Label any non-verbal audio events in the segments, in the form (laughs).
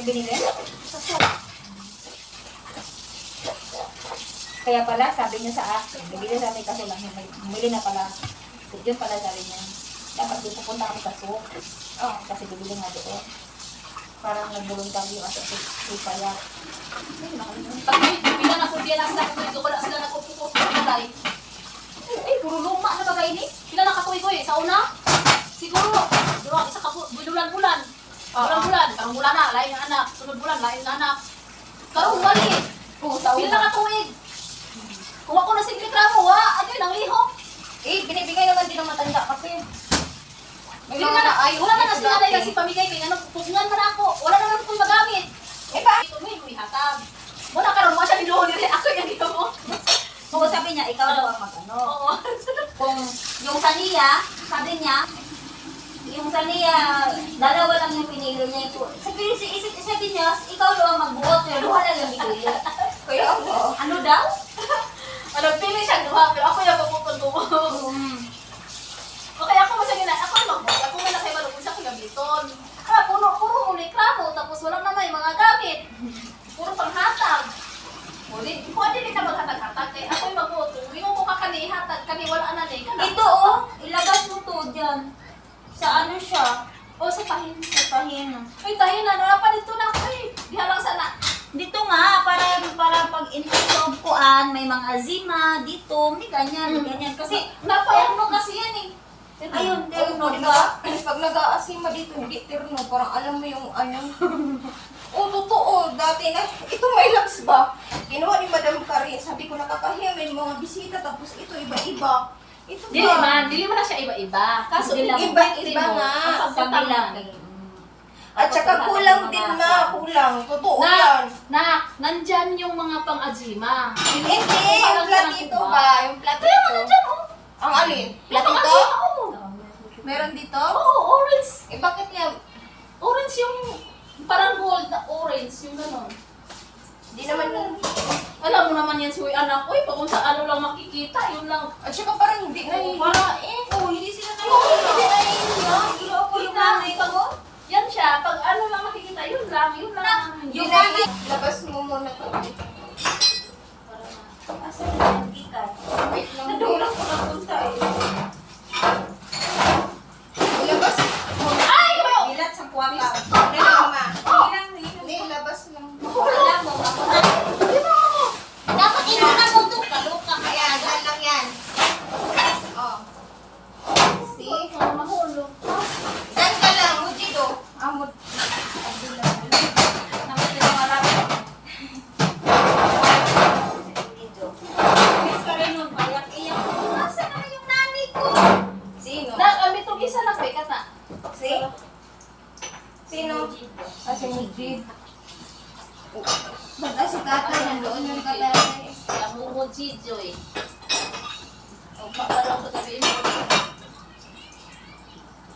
may soup. Kaya pala, sabi niya sa akin, bibili sa amin kaso lang, bumili na pala. Yun pala sabi niya, dapat di pupunta kami sa souk. Oh, kasi bibili nga doon. Parang nag-voluntaryo kasi si, si Payat. Pag may bilang ako diyan ang sa dito wala sila nagpupupo sa patay. Eh, puro luma na bagay ni. Sila nakakuy-kuy sa una. Siguro, dua isa ka bulan-bulan. Bulan-bulan, karong bulan na, lain na anak. Sunod bulan, lain na anak. Karong bali. Oo, sa Pila una. na tuig. Kung ako na siglit ramo, wa, ano yun, ang lihok. Eh, binibigay naman din ng matanda kasi. May Pila mga na, naayon wala na kasi nanay kasi pamigay kay ano, pupungan man ako. Wala naman ko'y magamit. Eh, ba? Ito mo yung ihatag. Muna karon mo siya niluho nila ako yung dito mo. Oo, sabi niya, ikaw daw ang mag-ano. Oo. Kung yung sa niya, sabi niya, yung sa niya, dalawa lang yung pinili niya. Ito. Sabi si isip sabi niya, ikaw daw ang magbuot, pero duha lang yung pinili. (laughs) Kaya ako, ano daw? (laughs) Ano, pili siya duha, pero ako yung papupuntungo. Um, O kaya ako mo siya gina, ako ang magbuhat, ako nga nakay malupon siya kagabiton. Ah, puno, puro muli kramo, tapos walang naman yung mga gamit. Puro panghatag. O, di, pwede din ka maghatag-hatag, kaya ako yung magbuhat. Kung hindi mo ka kani hatag, kani wala na din. ito oh, ilagay mo to dyan. Sa ano siya? O, sa pahin. Pahina. Ay, tayo na, wala pa dito na ako eh. Diha lang sana. Dito nga, para para pag inloob kuan, may mga azima dito, may ganyan, may ganyan. Kasi, Napayang mo kasi yan eh. ayun, Oh, terno, pag, di ba? nag, pag nag-aasima dito, hindi terno. Parang alam mo yung ano. (laughs) oh, totoo. Dati na, ito may labs ba? Ginawa ni Madam Karin. Sabi ko, nakakahiya. May mga bisita. Tapos ito, iba-iba. Ito ba? Dili man, dili man na siya iba-iba. Kaso, Dili lang. Iba-iba nga. Ang Sabi pagputang lang. lang. At saka kulang din ma. Kulang. Totoo Na, yan. na, nandyan yung mga pang-ajima. Hindi. Yung platito ba? Yung Kaya nga platito. nandyan, oh. Ang alin? Platito? Pang-ajima, oo. Meron dito? Oo, orange. Eh, bakit nga? Orange yung, parang gold na orange, yung gano'n. Di naman yun. Alam mo naman yan si Uy, anak ko, eh, pag kung sa ano lang makikita, yun lang. At saka parang hindi na yun. para eh. Oh, hindi sila Oo, hindi na yun yun. Hindi ako yung Kita, nanay pag, ko. yan siya, pag ano lang makikita, yun lang, yun lang. Yung nanay. Labas mo muna to. Asa na yung ikan? Wait lang. Nadulang ko na punta eh. Ilabas. Ay, kayo! Bilat sa kuwaka. Ano lang ma? Ilang, Hindi, labas lang. Alam mo, ako na. Dapat ino na mo ito. Kaluka. Ayan, yan lang yan. Oh. See? Ah, mahulog. Diyan ka lang, Mujido. Ah, Mud... Nakita yung marami. Miss ka rin nun, payak iyak. Asa na yung nanay ko? Sino? Na, kami itong isa na, kay kata. See? Sino? Ah, si Mujid. Ah, si tatay nandoon yung tatay? Namumod si Joy. O, parang ko sabihin mo.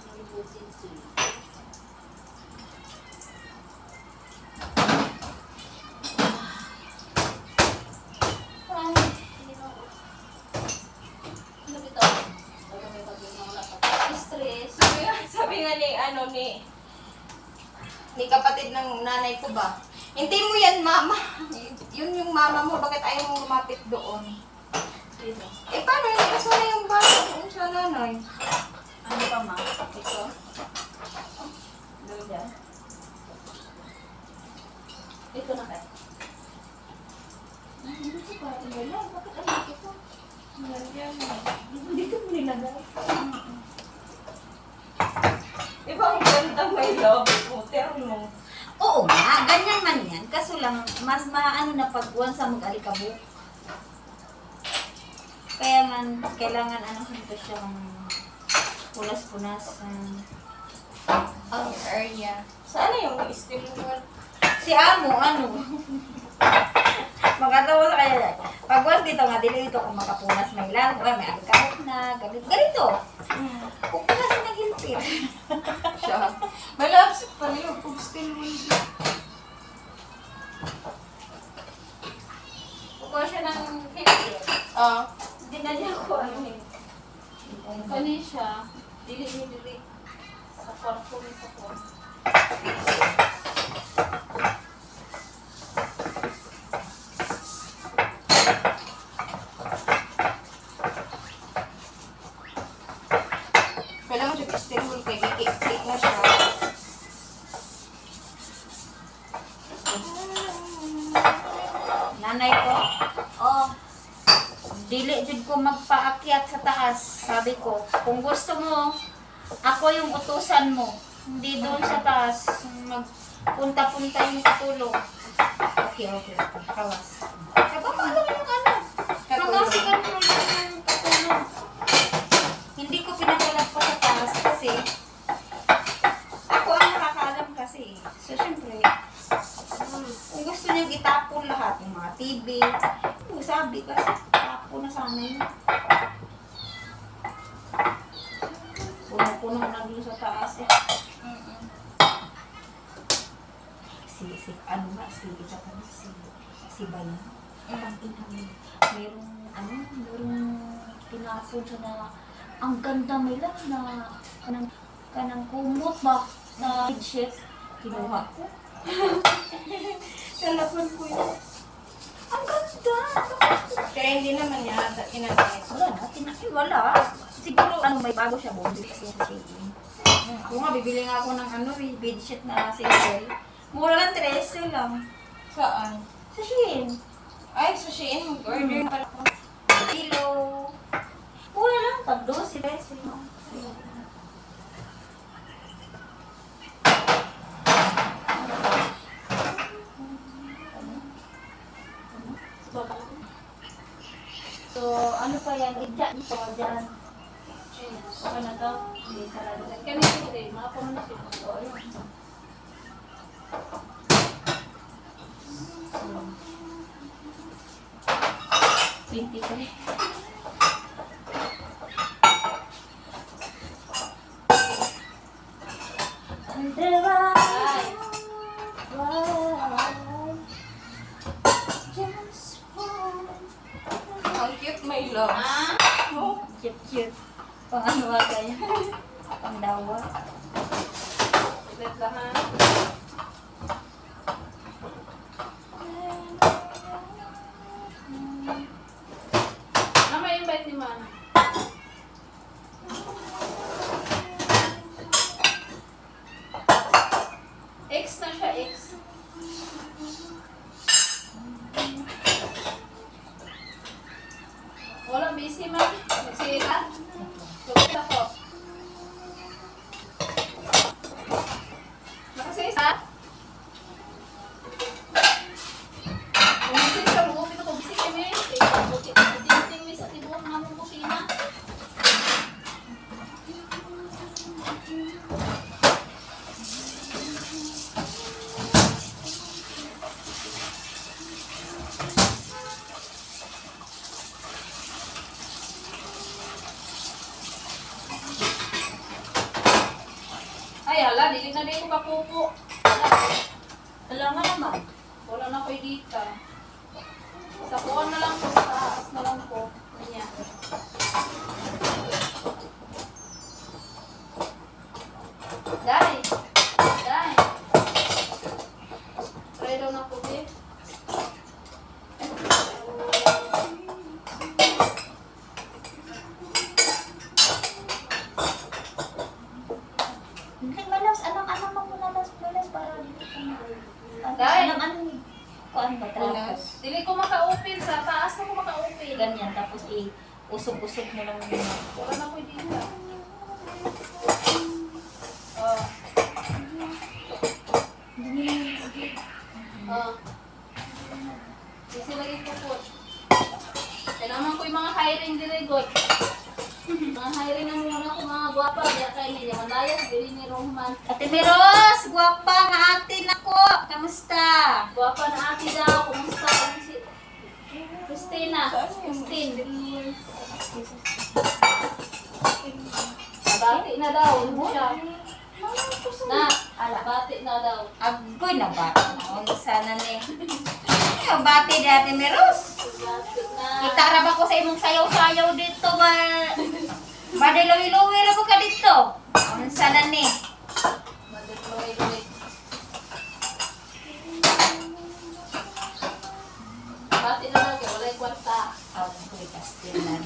Namumod si Joy. Ni kapatid ng nanay ko ba? Hindi mo yan, mama. Yun yung mama mo, bakit ayaw mo lumapit doon? Sino? Eh, paano yun? Kaso na yung bata doon sa nanay. Ano pa ma? Ito? Doon dyan. Ito na kayo. Ay, hindi ko pa. Wala, bakit ano ito? Hindi ko nilagay. Iba ang ganda may love mo, terno. Oo nga, ganyan man yan. Kaso lang, mas maano na pagkuhan sa mag-alikabok. Kaya man, kailangan ano dito siya punas-punas. ah. Ang area. Sana yung steam mo. si Amo, ano? (laughs) Magkatawa sa kanya. Pagwas dito nga, dili ito kung makapunas may lang. May alikabok na, ganito. Ganito. Kung nagilpir. siya. Malapit pala yung kung still will Kukuha siya ng picture. Ah, Hindi na niya ako ano eh. Kani siya. Dili ni dili. Sa kwarto ni sa kwarto. kailangan siya still will kay kikik na siya. Nanay ko, oh, dili jud ko magpaakyat sa taas. Sabi ko, kung gusto mo, ako yung utusan mo. Hindi doon sa taas. Magpunta-punta yung katulong. Okay, okay, okay. Kawas. Sabi ko, ano yung ano? Kagasi ka yung katulong. Hindi ko pinagalag pa sa taas kasi ako ang nakakaalam kasi. So, syempre, kung gusto niyang itapon lahat, yung mga TV, sabi kasi, tapon na sana yun. Puno-puno na dun sa taas eh. Si, si, ano nga, si, isa pa na, si, si Bayan. Ang inang, merong, ano, merong tinapon siya na, ang ganda may lang na, kanang, kanang kumot ba, na bedsheet. Kinuha ko. (laughs) Talapan ko yun. Ang ganda! Pero hindi naman niya kinakit. Wala na, tinaki, wala. Siguro, ano, may bago siya, bumili kasi Shein. Ako nga, bibili nga ako ng ano, eh, na single. Mura lang, 13 lang. Saan? Sa Shein. Ay, sa Shein, order pala ko. Kilo. Mura lang, tag 12, 13. So, ano pa yan? Idya ito, dyan. Ano na to? Hindi, sarado. Kani dili. Mga puno siya. So, ayun. Twenty three. Ay. Ang cute, my love. Ah? Oh, Cute, cute. Pang ano ba kaya? Pang (laughs) dawa. Ulit lang ha. Na may invite ni Mana. X na siya, X. Wala busy man. Nagsira. Lugod ako. Nakasisa? Kung busy ka, mag-upit ako. Busy kami. Kaya buti. Buti mi sa tibuok nga mong kusina. Ay, hala, dili na din ko kapupo. Wala. Wala nga naman. Wala na ko'y dita. Sa kuwan na lang po, sa taas na lang po. Kanya. Dai! Dai! Try daw na po, eh. Hindi, malas. Anong, anong mamunalas, malas para dito ka na. Ano, Dahil- anong, anong, kuan ba? Malas. Tapos, Dili ko maka-open sa taas na ko maka-open. ganyan. Tapos, i usog-usog mo lang yun. Wala na ko'y dita. Oh. Oh. Kasi lagi ko po. Kailangan ko yung mga hiring dire god. Mga hiring na muna ko mga gwapa. Kaya kayo nila. Malayas, bili ni Roman. Ate Miros, guwapa nga ate nako. Kamusta? Gwapa na ate daw. Kumusta? Ano si Christina. Christine. Nabati na daw. Ano siya? Na, Ala. bati na daw. Agoy na ba? Naon sana ni. Ay, bati dati meros. Kita ra ba ko sa imong sayaw-sayaw dito ba? Bade luwi-luwi ra ko ka dito. Naon sana ni. Kastilan.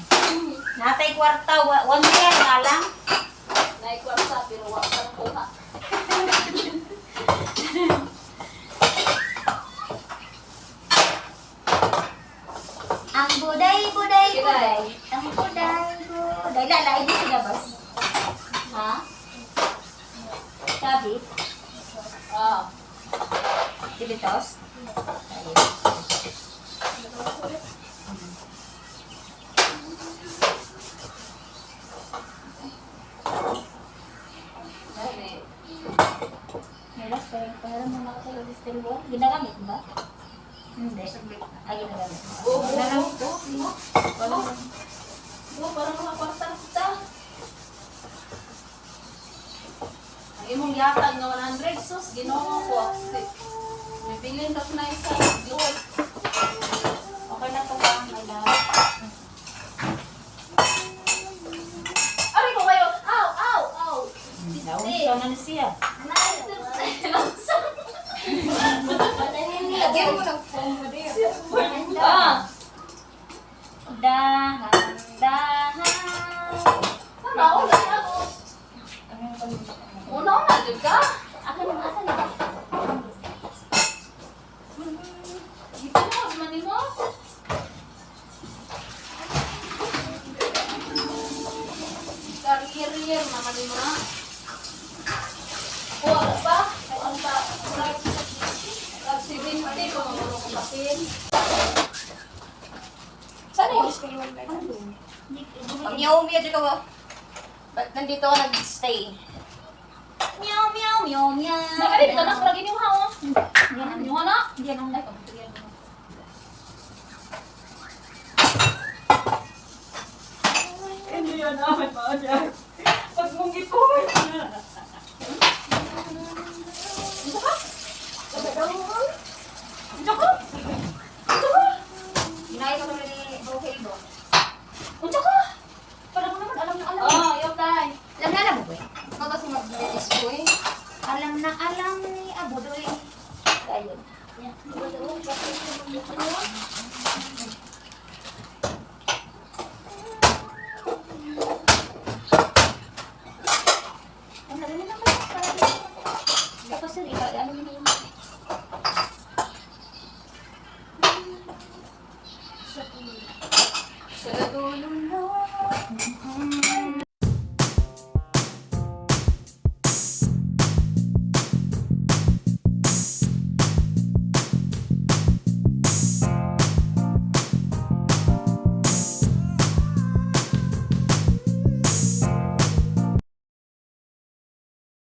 Natay kwarta, wa- one year nga lang. Naik kwarta, pero wala ka ng kuha. Ang buday, buday, Kiray. buday. Ang buday, buday. Lala, hindi sila bas. Ha? Sabi? Ah. Tilitos? Dali. Melas, parang parang mo nakatayo sa steel wall. Ginagamit ba? Hindi. Ay, ginagamit. Oo, oo, oo. Oo, parang mga kwarta kita. Ang imong yatag nga 100 sus, ginawa ko. Bibilin ka na isa. Lord. Okay na to ba? May lahat. Aray ko kayo! Ow! Ow! Ow! Naunsa na siya. Lagyan mo ng foam mo din. Ah! Dahan, dahan. Sana ako na ako. Anong pag- Una-una, di ka? Ako na, asa na ba? Dito mo, man mo. Career naman mo na. Ako, ano ba? Ako, ano ba? Like, like 70 pa mga ko kapin. Sana yung school mo ba? Pag yung umiya dito ka, ba't nandito ka nag-stay? Meow, meow, meow, meow. Nakalit ka na, kurang iniw ha, oh. Yan, Iniw na? yan ang Ay, kabutuyan mo. Hindi yan namin mga dyan. Pag mong ipon. Unsa